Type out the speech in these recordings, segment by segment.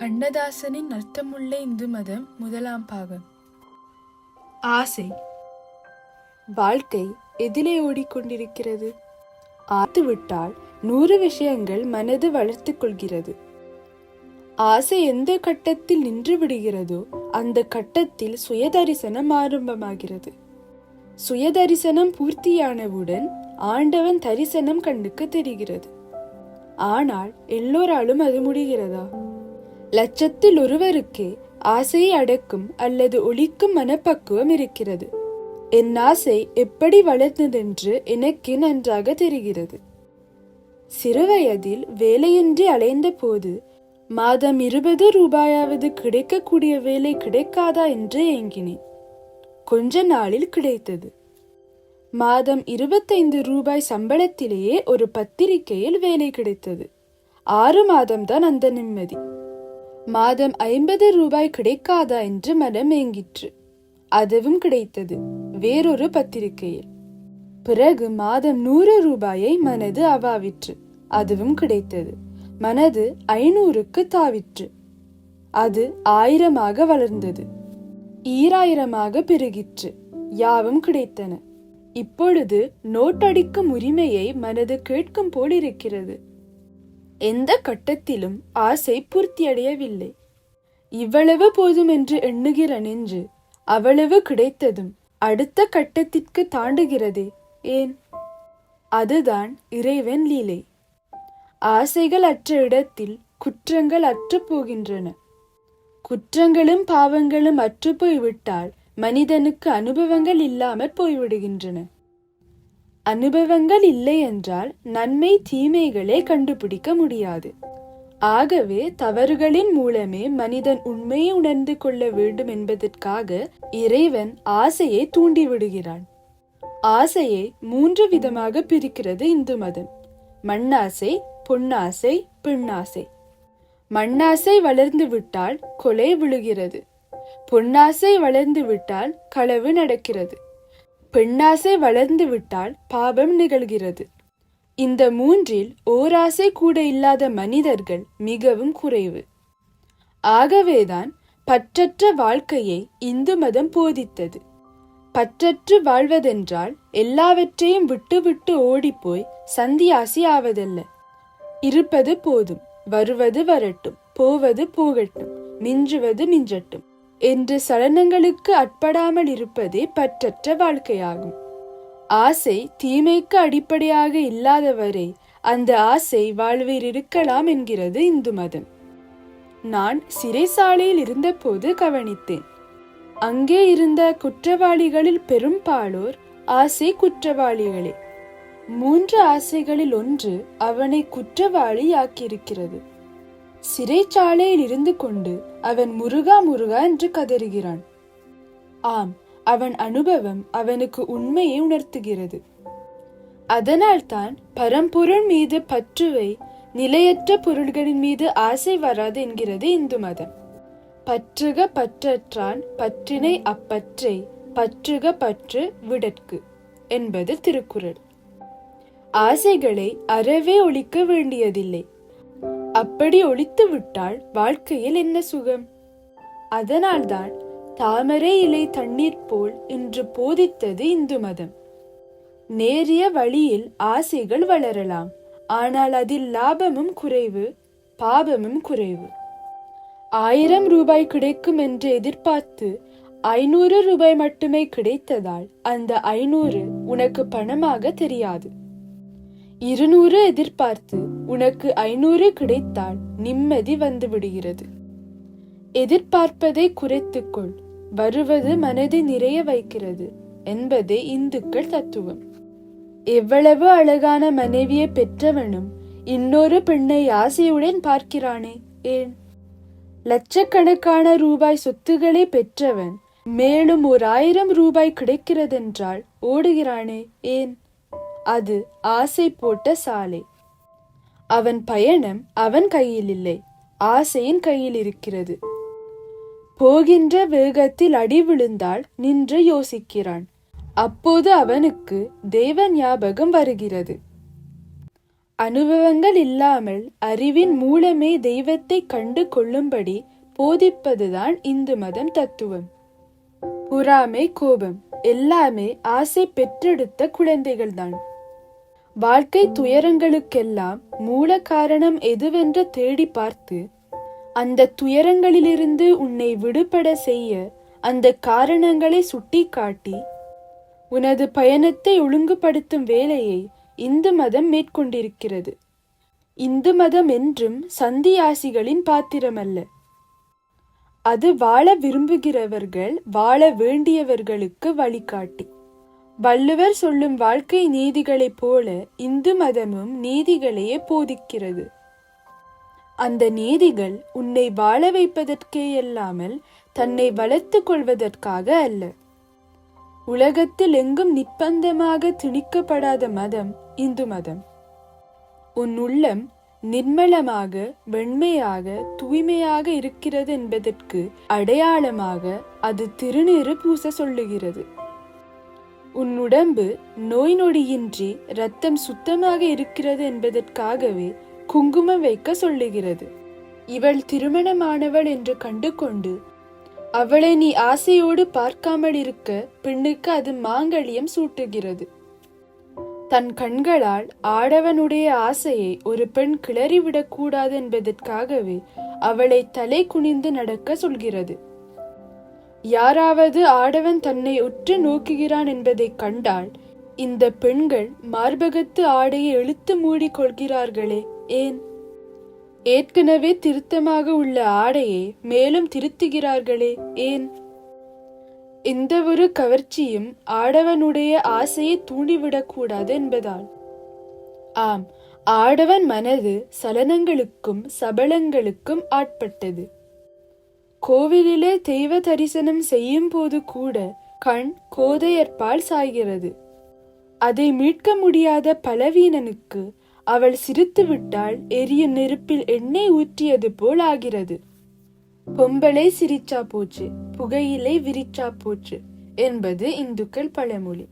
கண்ணதாசனின் அர்த்தமுள்ள இந்து மதம் முதலாம் பாகம். ஆசை. வாழ்க்கை எதிலே ஓடிக்கொண்டிருக்கிறது. ஆத்து விட்டால் நூறு விஷயங்கள் மனது வளர்த்து கொள்கிறது. ஆசை எந்த கட்டத்தில் நின்று விடுகிறதோ அந்த கட்டத்தில் சுயதரிசனம் ஆரம்பமாகிறது. சுயதரிசனம் பூர்த்தியானவுடன் ஆண்டவன் தரிசனம் கண்ணுக்கு தெரிகிறது. ஆனால் எல்லோராலும் அது முடிகிறதா? லட்சத்தில் ஒருவருக்கே ஆசையை அடக்கும் அல்லது ஒழிக்கும் மனப்பக்குவம் இருக்கிறது. என் ஆசை எப்படி வளர்ந்ததென்று எனக்கு நன்றாக தெரிகிறது. சிறுவயதில் வேலையின்றி அலைந்த போது மாதம் இருபது ரூபாயாவது கிடைக்கக்கூடிய வேலை கிடைக்காதா என்று ஏங்கினேன். கொஞ்ச நாளில் கிடைத்தது. மாதம் இருபத்தைந்து ரூபாய் சம்பளத்திலேயே ஒரு பத்திரிகையில் வேலை கிடைத்தது. ஆறு மாதம்தான் அந்த நிம்மதி. மாதம் ஐம்பது ரூபாய் கிடைக்காதா என்று மனம் ஏங்கிற்று அதுவும் கிடைத்தது. வேறொரு பத்திரிகையில். பிறகு மாதம் நூறு ரூபாயை மனது அவாவிற்று. அதுவும் கிடைத்தது. மனது ஐநூறுக்கு தாவிற்று. அது ஆயிரமாக வளர்ந்தது. ஈராயிரமாக பெருகிற்று. யாவும் கிடைத்தன. இப்பொழுது நோட்டடிக்கும் உரிமையை மனது கேட்கும் போல் இருக்கிறது எந்த கட்டத்திலும் ஆசை பூர்த்தியடையவில்லை. இவ்வளவு போதும் என்று எண்ணுகிற நெஞ்சு அவ்வளவு கிடைத்ததும் அடுத்த கட்டத்திற்கு தாண்டுகிறதே ஏன்? அதுதான் இறைவன் லீலை. ஆசைகள் அற்ற இடத்தில் குற்றங்கள் அற்றுப்போகின்றன குற்றங்களும் பாவங்களும் அற்றுப்போய்விட்டால் மனிதனுக்கு அனுபவங்கள் இல்லாமற் போய்விடுகின்றன. அனுபவங்கள் இல்லை என்றால் நன்மை தீமைகளே கண்டுபிடிக்க முடியாது. ஆகவே தவறுகளின் மூலமே மனிதன் உண்மையை உணர்ந்து கொள்ள வேண்டும் என்பதற்காக இறைவன் ஆசையை தூண்டிவிடுகிறான். ஆசையை மூன்று விதமாக பிரிக்கிறது இந்து மதம். மண்ணாசை பொன்னாசை பெண்ணாசை. மண்ணாசை வளர்ந்து விட்டால் கொலை விழுகிறது. பொன்னாசை வளர்ந்து விட்டால் களவு நடக்கிறது. பெண்ணாசை வளர்ந்து விட்டால் பாபம் நிகழ்கிறது. இந்த மூன்றில் ஓராசை கூட இல்லாத மனிதர்கள் மிகவும் குறைவு. ஆகவேதான் பற்றற்ற வாழ்க்கையை இந்து மதம் போதித்தது. பற்றற்று வாழ்வதென்றால் எல்லாவற்றையும் விட்டுவிட்டு ஓடிப்போய் சந்தியாசி ஆவதல்ல. இருப்பது போதும் வருவது வரட்டும் போவது போகட்டும் மிஞ்சுவது மிஞ்சட்டும். என்று சலனங்களுக்கு அட்படாமல் இருப்பதே பற்றற்ற வாழ்க்கையாகும். ஆசை தீமைக்கு அடிப்படையாக இல்லாதவரை அந்த ஆசை வாழ்வில் இருக்கலாம் என்கிறது இந்து மதம். நான் சிறைசாலையில் இருந்தபோது கவனித்தேன். அங்கே இருந்த குற்றவாளிகளில் பெரும்பாலோர் ஆசை குற்றவாளிகளே. மூன்று ஆசைகளில் ஒன்று அவனை குற்றவாளி ஆக்கியிருக்கிறது சிறைச்சாலையில் இருந்து கொண்டு அவன் முருகா முருகா என்று கதறுகிறான். ஆம் அவன் அனுபவம் அவனுக்கு உண்மையை உணர்த்துகிறது. அதனால்தான் பரம்பொருள் மீது பற்றுவை நிலையற்ற பொருள்களின் மீது ஆசை வராது என்கிறது இந்து மதம். பற்றுக பற்றற்றான் பற்றினை அப்பற்றை பற்றுக பற்று விடற்கு என்பது திருக்குறள். ஆசைகளை அறவே ஒழிக்க வேண்டியதில்லை. அப்படி ஒழித்து விட்டால் வாழ்க்கையில் என்ன சுகம்? அதனால்தான் தாமரை இலை தண்ணீர் போல் என்று போதித்தது இந்து மதம். நேரிய வழியில் ஆசைகள் வளரலாம். ஆனால் அதில் லாபமும் குறைவு பாபமும் குறைவு. ஆயிரம் ரூபாய் கிடைக்கும் என்று எதிர்பார்த்து ஐநூறு ரூபாய் மட்டுமே கிடைத்ததால் அந்த ஐநூறு உனக்கு பணமாக தெரியாது. இருநூறு எதிர்பார்த்து உனக்கு ஐநூறு கிடைத்தால் நிம்மதி வந்து விடுகிறது எதிர்பார்ப்பதை குறைத்துக்கொள். வருவது மனதை நிறைய வைக்கிறது என்பதே இந்துக்கள் தத்துவம். எவ்வளவு அழகான மனைவியை பெற்றவனும் இன்னொரு பெண்ணை ஆசையுடன் பார்க்கிறானே ஏன்? லட்சக்கணக்கான ரூபாய் சொத்துக்களை பெற்றவன் மேலும் ஒரு ஆயிரம் ரூபாய் கிடைக்கிறதென்றால் ஓடுகிறானே ஏன்? அது ஆசை போட்ட சாலை. அவன் பயணம் அவன் கையில் இல்லை ஆசையின் கையில் இருக்கிறது. போகின்ற வேகத்தில் அடி விழுந்தால் நின்று யோசிக்கிறான். அப்போது அவனுக்கு தேவ ஞாபகம் வருகிறது. அனுபவங்கள் இல்லாமல் அறிவின் மூலமே தெய்வத்தை கண்டு கொள்ளும்படி போதிப்பதுதான் இந்து மதம் தத்துவம். புறாமை கோபம் எல்லாமே ஆசை பெற்றெடுத்த குழந்தைகள்தான். வாழ்க்கை துயரங்களுக்கெல்லாம் மூல காரணம் எதுவென்று தேடி பார்த்து அந்த துயரங்களிலிருந்து உன்னை விடுபட செய்ய அந்த காரணங்களை சுட்டிக்காட்டி உனது பயணத்தை ஒழுங்குபடுத்தும் வேலையை இந்து மதம் மேற்கொண்டிருக்கிறது. இந்து மதம் என்றும் சந்தியாசிகளின் பாத்திரமல்ல. அது வாழ விரும்புகிறவர்கள் வாழ வேண்டியவர்களுக்கு வழிகாட்டி. வள்ளுவர் சொல்லும் வாழ்க்கை நீதிகளைப் போல இந்து மதமும் நீதிகளையே போதிக்கிறது. அந்த நீதிகள் உன்னை வாழ வைப்பதற்கே அல்லாமல் தன்னை வளர்த்துக் கொள்வதற்காக அல்ல. உலகத்தில் எங்கும் நிப்பந்தமாக திணிக்கப்படாத மதம் இந்து மதம். உன் உள்ளம் நிர்மலமாக வெண்மையாக தூய்மையாக இருக்கிறது என்பதற்கு அடையாளமாக அது திருநீறு பூச சொல்லுகிறது. உன் உடம்பு நோய் நொடியின்றி ரத்தம் சுத்தமாக இருக்கிறது என்பதற்காகவே குங்குமம் வைக்க சொல்லுகிறது. இவள் திருமணமானவள் என்று கண்டு கொண்டு அவளை நீ ஆசையோடு பார்க்காமல் இருக்க பெண்ணுக்கு அது மாங்கல்யம் சூட்டுகிறது. தன் கண்களால் ஆடவனுடைய ஆசையை ஒரு பெண் கிளறிவிடக்கூடாது என்பதற்காகவே அவளை தலை குனிந்து நடக்க சொல்கிறது. யாராவது ஆடவன் தன்னை உற்று நோக்குகிறான் என்பதைக் கண்டால் இந்த பெண்கள் மார்பகத்து ஆடையை இழுத்து மூடிக் கொள்கிறார்களே ஏன்? ஏற்கனவே திருத்தமாக உள்ள ஆடையை மேலும் திருத்துகிறார்களே ஏன்? எந்த ஒரு கவர்ச்சியும் ஆடவனுடைய ஆசையை தூண்டிவிடக்கூடாது என்பதால். ஆம் ஆடவன் மனது சலனங்களுக்கும் சபலங்களுக்கும் ஆட்பட்டது. கோவிலிலே தெய்வ தரிசனம் செய்யும் போது கூட கண் கோதையற்பால் சாய்கிறது. அதை மீட்க முடியாத பலவீனனுக்கு அவள் சிரித்து விட்டால் எரியும் நெருப்பில் எண்ணெய் ஊற்றியது போல் ஆகிறது. பொம்பளை சிரிச்சா போச்சு புகையிலை விரிச்சா போச்சு என்பது இந்துக்கள் பழமொழி.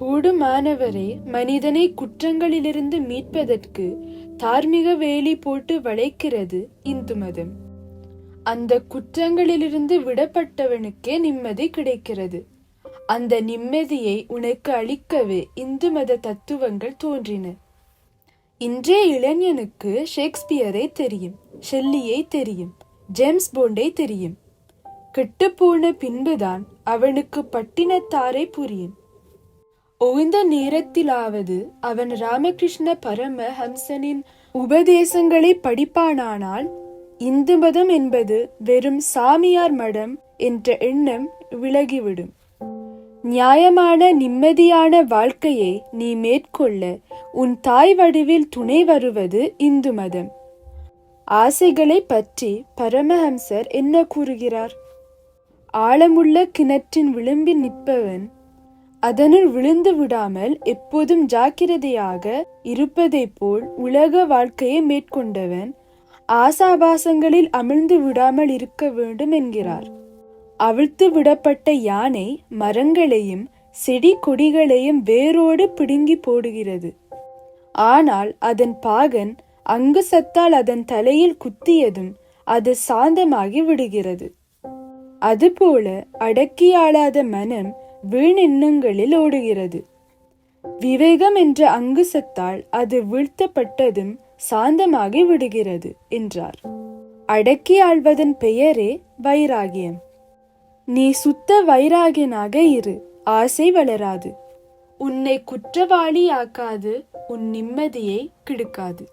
கூடுமானவரை மனிதனை குற்றங்களிலிருந்து மீட்பதற்கு தார்மீக வேலி போட்டு வளைக்கிறது இந்து மதம். அந்த குற்றங்களிலிருந்து விடப்பட்டவனுக்கே நிம்மதி கிடைக்கிறது. அந்த நிம்மதியை உனக்கு அளிக்கவே இந்து மத தத்துவங்கள் தோன்றின. இன்றைய இளைஞனுக்கு ஷேக்ஸ்பியரை தெரியும் ஷெல்லியை தெரியும் ஜேம்ஸ் போண்டை தெரியும். கெட்டுப்போன பின்புதான் அவனுக்கு பட்டினத்தாரை புரியும். ஓய்ந்த நேரத்திலாவது அவன் ராமகிருஷ்ண பரம ஹம்சனின் உபதேசங்களை படிப்பானானால் இந்து மதம் என்பது வெறும் சாமியார் மடம் என்ற எண்ணம் விலகிவிடும். நியாயமான நிம்மதியான வாழ்க்கையை நீ மேற்கொள்ள உன் தாய் வடிவில் துணை வருவது இந்து மதம் ஆசைகளை பற்றி பரமஹம்சர் என்ன கூறுகிறார்? ஆழமுள்ள கிணற்றின் விளிம்பில் நிற்பவன் அதனுள் விழுந்து விடாமல் எப்போதும் ஜாக்கிரதையாக இருப்பதைப் போல் உலக வாழ்க்கையை மேற்கொண்டவன் ஆசாபாசங்களில் அமிழ்ந்து விடாமல் இருக்க வேண்டும் என்கிறார். அவிழ்த்து விடப்பட்ட யானை மரங்களையும் செடி கொடிகளையும் வேரோடு பிடுங்கி போடுகிறது. ஆனால் அதன் பாகன் அங்கு சத்தால் அதன் தலையில் குத்தியதும் அது சாந்தமாகி விடுகிறது. அதுபோல அடக்கியாளாத மனம் வீணெண்ணங்களில் ஓடுகிறது. விவேகம் என்ற அங்கு சத்தால் அது வீழ்த்தப்பட்டதும் சாந்தமாகி விடுகிறது என்றார். அடக்கி ஆள்வதன் பெயரே வைராகியம். நீ சுத்த வைராகியனாக இரு ஆசை வளராது. உன்னை குற்றவாளியாக்காது உன் நிம்மதியை கெடுக்காது.